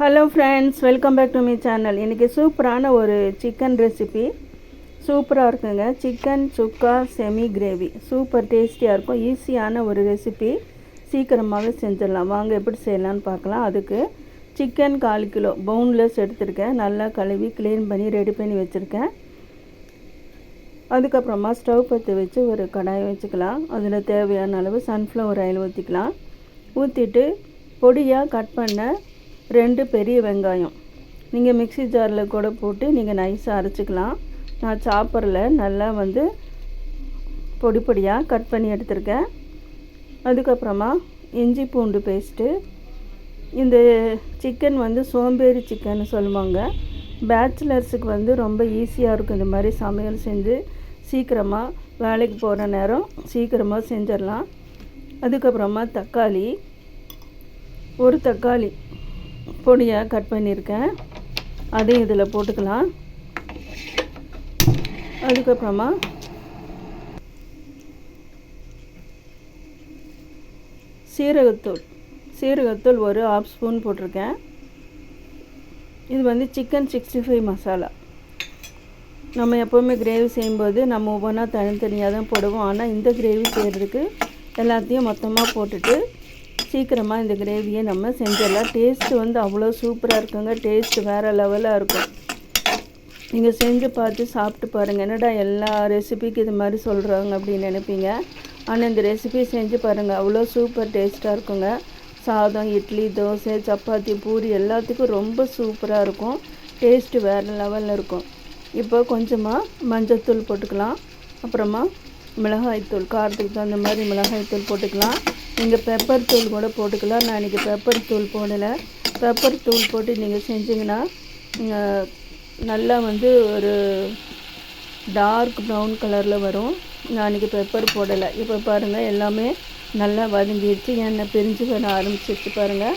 Hello friends welcome back to me channel இன்றைக்கி சூப்பரான ஒரு சிக்கன் ரெசிபி சூப்பராக இருக்குங்க. Chicken chukka semi gravy super டேஸ்டியாக இருக்கும். ஈஸியான ஒரு ரெசிபி சீக்கிரமாகவே செஞ்சிடலாம். வாங்க எப்படி செய்யலான்னு பார்க்கலாம். அதுக்கு சிக்கன் கால் கிலோ. பவுன்லெஸ் எடுத்திருக்கேன். நல்லா கழுவி க்ளீன் பண்ணி ரெடி பண்ணி வச்சுருக்கேன். அதுக்கப்புறமா ஸ்டவ் பற்றி வச்சு ஒரு கடாயை வச்சுக்கலாம். அதில் தேவையான அளவு சன்ஃப்ளவர் ஆயில் ஊற்றிக்கலாம் ஊற்றிட்டு பொடியாக கட் பண்ண ரெண்டு பெரிய வெங்காயம். நீங்கள் மிக்ஸி ஜாரில் கூட போட்டு நீங்கள் நைஸாக அரைச்சிக்கலாம். நான் சாப்பரில் நல்லா வந்து பொடி பொடியாக கட் பண்ணி எடுத்திருக்கேன். அதுக்கப்புறமா இஞ்சி பூண்டு பேஸ்ட்டு. இந்த சிக்கன் வந்து சோம்பேறி சிக்கன் சொல்லுவாங்க. பேச்சுலர்ஸுக்கு வந்து ரொம்ப ஈஸியாக இருக்கும் இந்த மாதிரி சமையல் செஞ்சு சீக்கிரமாக வேலைக்கு போகிற நேரம் சீக்கிரமாக செஞ்சிடலாம். அதுக்கப்புறமா தக்காளி. ஒரு தக்காளி. பொடியாக கட் பண்ணியிருக்கேன். அதையும் இதில் போட்டுக்கலாம். அதுக்கப்புறமா சீரகத்தூள் சீரகத்தூள் ஒரு ஆஃப் ஸ்பூன் போட்டிருக்கேன். இது வந்து சிக்கன் சிக்ஸ்டி ஃபைவ் மசாலா நம்ம எப்போவுமே கிரேவி செய்யும்போது நம்ம ஒவ்வொன்றா தனித்தனியாக தான் போடுவோம். ஆனால் இந்த கிரேவி செய்கிறதுக்கு எல்லாத்தையும் மொத்தமாக போட்டுட்டு சீக்கிரமாக இந்த கிரேவியை நம்ம செஞ்சிடலாம். டேஸ்ட்டு வந்து அவ்வளோ சூப்பராக இருக்குங்க. டேஸ்ட்டு வேறு லெவலாக இருக்கும். நீங்கள் செஞ்சு பார்த்து சாப்பிட்டு பாருங்கள் என்னடா எல்லா ரெசிபிக்கு இது மாதிரி சொல்கிறாங்க அப்படின்னு நினைப்பீங்க. ஆனால் இந்த ரெசிபி செஞ்சு பாருங்கள் அவ்வளோ சூப்பர் டேஸ்ட்டாக இருக்குங்க. சாதம் இட்லி தோசை சப்பாத்தி பூரி எல்லாத்துக்கும் ரொம்ப சூப்பராக இருக்கும். டேஸ்ட்டு வேறு லெவலில் இருக்கும். இப்போ கொஞ்சமாக மஞ்சத்தூள் போட்டுக்கலாம். அப்புறமா மிளகாய்த்தூள் காரத்துக்கு தகுந்த மாதிரி மிளகாய்த்தூள் போட்டுக்கலாம். நீங்கள் பெப்பர் தூள் கூட போட்டுக்கலாம். நான் இன்றைக்கி பெப்பர் தூள் போடலை. பெப்பர் தூள் போட்டு நீங்கள் செஞ்சிங்கன்னா நல்லா வந்து ஒரு டார்க் ப்ரௌன் கலரில் வரும். நான் இன்றைக்கி பெப்பர் போடலை. இப்போ பாருங்கள் எல்லாமே நல்லா வதங்கிடுச்சு. எண்ணெய் பிரிஞ்சு வர ஆரம்பிச்சிருச்சு பாருங்கள்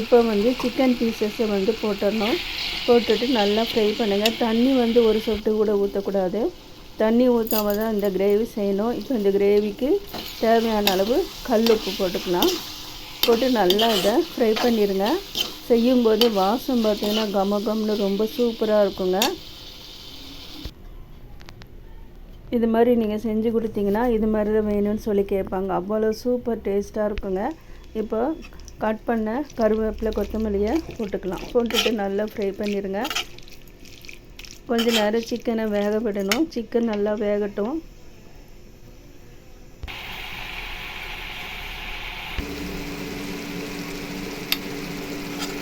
இப்போ வந்து சிக்கன் பீசஸை வந்து போட்டுடணும். போட்டுட்டு நல்லா ஃப்ரை பண்ணுங்கள் தண்ணி வந்து ஒரு சொட்டு கூட ஊற்றக்கூடாது தண்ணி ஊற்றாம தான் இந்த கிரேவி செய்யணும். இப்போ இந்த கிரேவிக்கு தேவையான அளவு கல் உப்பு போட்டுக்கலாம். போட்டு நல்லா இதை ஃப்ரை பண்ணிடுங்க செய்யும்போது வாசம் பார்த்தீங்கன்னா கமகம்னு ரொம்ப சூப்பராக இருக்குங்க. இது மாதிரி நீங்கள் செஞ்சு கொடுத்தீங்கன்னா இது மாதிரி தான் வேணும்னு சொல்லி கேட்பாங்க. அவ்வளோ சூப்பர் டேஸ்ட்டாக இருக்குங்க. இப்போ கட் பண்ண கருவேப்பிலை கொத்தமல்லியை போட்டுக்கலாம். போட்டுட்டு நல்லா ஃப்ரை பண்ணிடுங்க கொஞ்ச நேரம் சிக்கனை வேக விடணும் சிக்கன் நல்லா வேகட்டும்.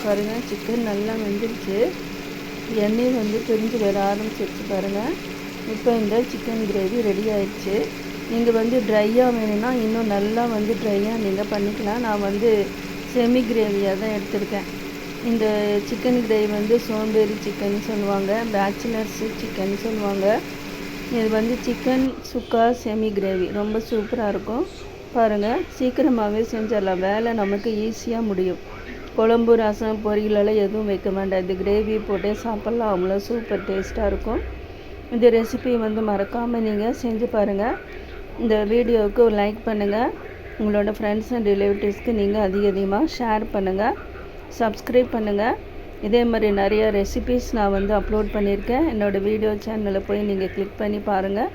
பாருங்கள் சிக்கன் நல்லா வெந்துருச்சு. எண்ணெய் வந்து பிரிஞ்சு வர ஆரம்பிச்சிருச்சு பாருங்கள் இப்போ இந்த சிக்கன் கிரேவி ரெடி ஆயிடுச்சு. நீங்கள் வந்து ட்ரையாக வேணும்னா இன்னும் நல்லா வந்து ட்ரையாக நீங்கள் பண்ணிக்கலாம். நான் வந்து செமி கிரேவியாக தான் எடுத்திருக்கேன். இந்த சிக்கன் கிரேவி வந்து சோம்பேறி சிக்கன் சொல்லுவாங்க பேச்சுலர்ஸு சிக்கன் சொல்லுவாங்க. இது வந்து சிக்கன் சுக்கா செமி கிரேவி ரொம்ப சூப்பராக இருக்கும். பாருங்கள் சீக்கிரமாகவே செஞ்சிடலாம். வேலை நமக்கு ஈஸியாக முடியும். குழம்பு ரசம் பொரியலெல்லாம் எதுவும் வைக்க வேண்டாம். இந்த கிரேவி போட்டே சாப்பிட்லாம். அவ்வளோ சூப்பர் டேஸ்ட்டாக இருக்கும். இந்த ரெசிபி வந்து மறக்காமல் நீங்கள் செஞ்சு பாருங்கள் இந்த வீடியோவுக்கு லைக் பண்ணுங்கள் உங்களோட ஃப்ரெண்ட்ஸ் அண்ட் ரிலேட்டிவ்ஸ்க்கு நீங்கள் அதிக அதிகமாக ஷேர் பண்ணுங்கள் சப்ஸ்கிரைப் பண்ணுங்கள் இதே மாதிரி நிறைய ரெசிபீஸ் நான் வந்து அப்லோட் பண்ணியிருக்கேன். என்னோடய வீடியோ சேனலில் போய் நீங்கள் கிளிக் பண்ணி பாருங்கள்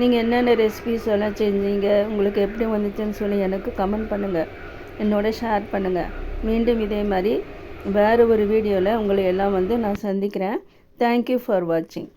நீங்கள் என்னென்ன ரெசிபீஸ் எல்லாம் செஞ்சீங்க உங்களுக்கு எப்படி வந்துச்சுன்னு சொல்லி எனக்கு கமெண்ட் பண்ணுங்கள் என்னோட ஷேர் பண்ணுங்கள் மீண்டும் இதே மாதிரி வேறு ஒரு வீடியோவில் உங்களை எல்லாம் வந்து நான் சந்திக்கிறேன். தேங்க்யூ ஃபார் வாட்சிங்